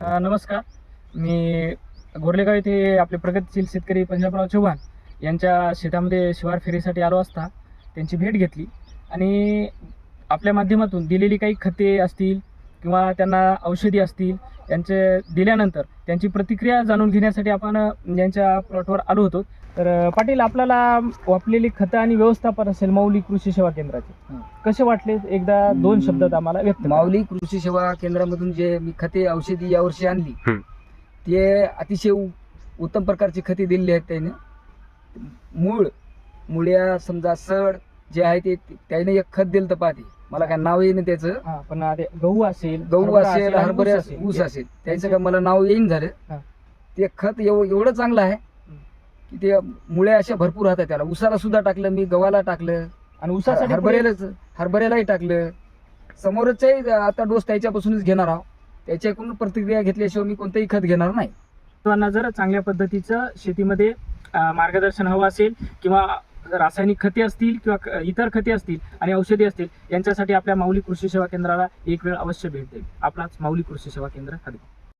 नमस्कार. मी गोरलेगाव येथे आपले प्रगतशील शेतकरी पंजाबराव चव्हाण यांच्या शेतामध्ये शिवार फेरीसाठी आलो असता त्यांची भेट घेतली आणि आपल्या माध्यमातून दिलेली काही खते असतील किंवा त्यांना औषधी असतील यांचे दिल्यानंतर त्यांची प्रतिक्रिया जाणून घेण्यासाठी आपण यांच्या प्लॉटवर आलो होतो तर पाटील आपल्याला वापरलेली खतं आणि व्यवस्थापन असेल मौलिक कृषी सेवा केंद्राचे. कसे वाटले एकदा दोन शब्दात आम्हाला व्यक्त. माऊली कृषी सेवा केंद्रामधून जे मी खते औषधी यावर्षी आणली. ते अतिशय उ- उत्तम प्रकारची खते दिलेली आहेत त्याने मूळ मुळ्या समजा सड जे आहे ते त्याने एक खत दिलं तर पाहते मला काय नाव येईन त्याचं. हा पण गहू असेल गहू हरभरा असेल आणि हरभरे ऊस असेल. ऊस असेल. त्याचं काय मला नाव येईन झालं. हा. ते खत एव एवढं चांगलं आहे की ते मुळ्या अशा भरपूर राहतात त्याला. उसाला सुद्धा टाकलं मी गव्हाला टाकलं. आणि ऊसासाठी हरभऱ्यालाच हरभऱ्यालाही टाकलं. समोरच्याही आता डोस त्याच्यापासूनच घेणार आहोत. त्याच्याकडून प्रतिक्रिया घेतल्याशिवाय मी कोणतंही खत घेणार नाही. जर चांगल्या पद्धतीचं शेतीमध्ये अं, मार्गदर्शन हवं असेल किंवा रासायनिक खते असतील किंवा क- इतर खते असतील आणि औषधी असतील यांच्यासाठी आपल्या माऊली कृषी सेवा केंद्राला एक वेळ अवश्य भेट देईल. आपलाच माऊली कृषी सेवा केंद्र हदगाव